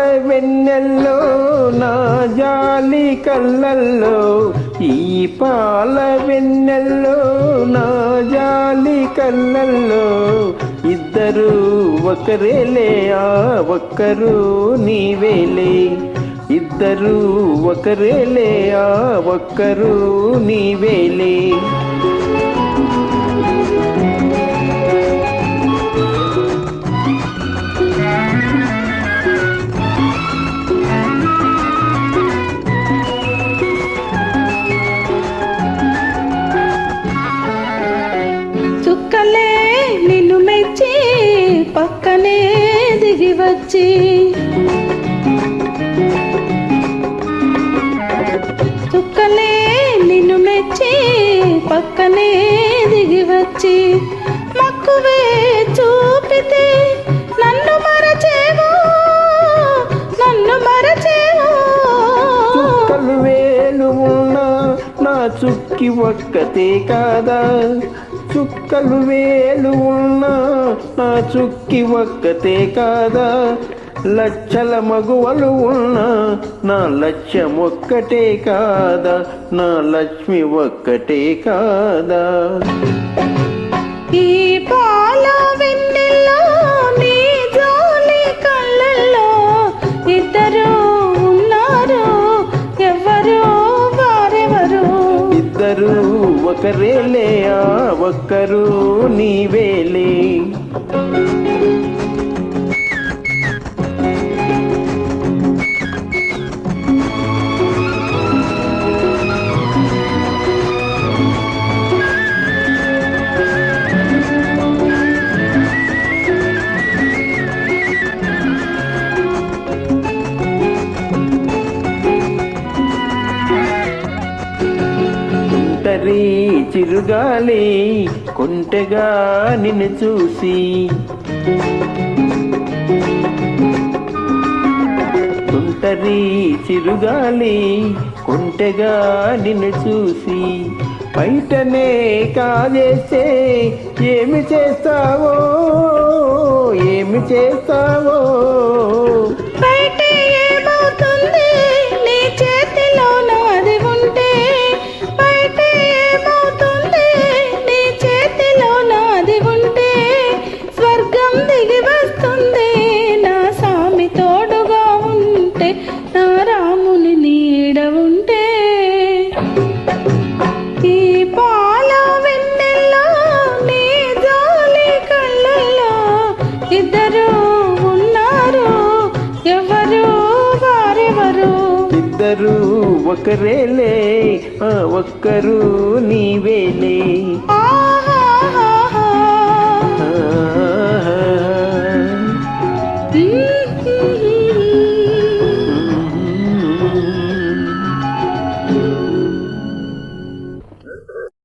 వెన్నెల్లో నా జాలి కళ్ళల్లో ఈ పాల వెన్నెల్లో నా జాలి కళ్ళల్లో ఇద్దరు ఒకరేలే ఆ ఒక్కరు నీవేలే. ఇద్దరు ఒకరేలే ఆ ఒక్కరు నీవేలే. పక్కనే దిగి వచ్చి. చుక్కలే నిన్ను మెచ్చి పక్కనే దిగి వచ్చి. మక్కువే నా చుక్కి ఒక్కతే కాదా? చుక్కలు వేలు ఉన్నా నా చుక్కి ఒక్కతే కాదా? లక్షల మగువలు ఉన్నా నా లక్ష్యం ఒక్కటే కాదా? నా లక్ష్మి ఒక్కటే కాదా? ఈ ఒకరేలే ఆ ఒక్కరు నీవేలే. చిరుగాలి కొంటెగా నిన్ను చూసి. ఒంటరి చిరుగాలి కొంటెగా నిన్ను చూసి. బయటనే కాజేస్తే ఏమి చేస్తావో ఏమి చేస్తావో. ఇద్దరు ఒకరేలే ఆ ఒక్కరు నీవేలే.